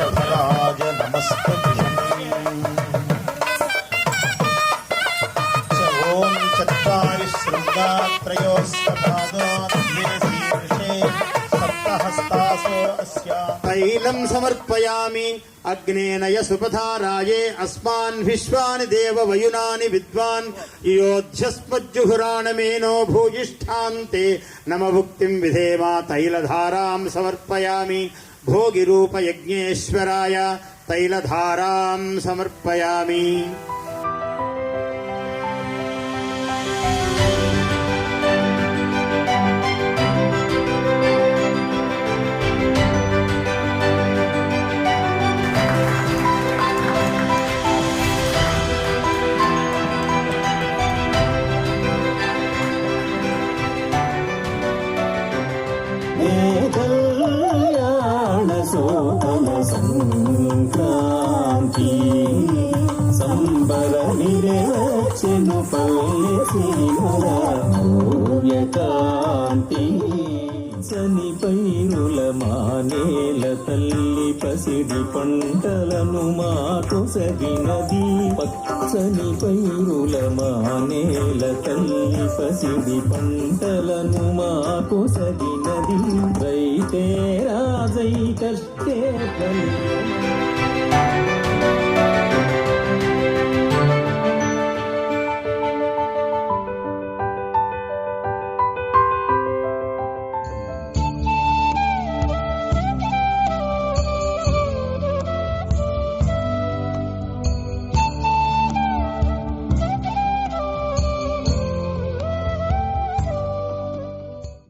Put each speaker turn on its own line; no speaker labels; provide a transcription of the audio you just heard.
शंकराय नमस्तभ्यम् ॐ चत्वारि शृङ्गात्रयोस्तपादोर्षे सप्तहस्तासो अस्य। तैलम् समर्पयामि अस्मान् विश्वानि देववयुनानि विद्वान्। योध्यस्मज्जुहुराणमेनो भूयिष्ठान्ते। समर्पयामि। తైలధారాం సమర్పయామి.
కళ్యాణ నిరచెను పల్లెకాంతి చని పైరుల మానేల తల్లి పసిడి పంటలను మాకు సగినది పచ్చని పైరుల మానేల తల్లి పసిడి పంటలను మాకు సగినది రైతే రాజై కష్టే ఫలి.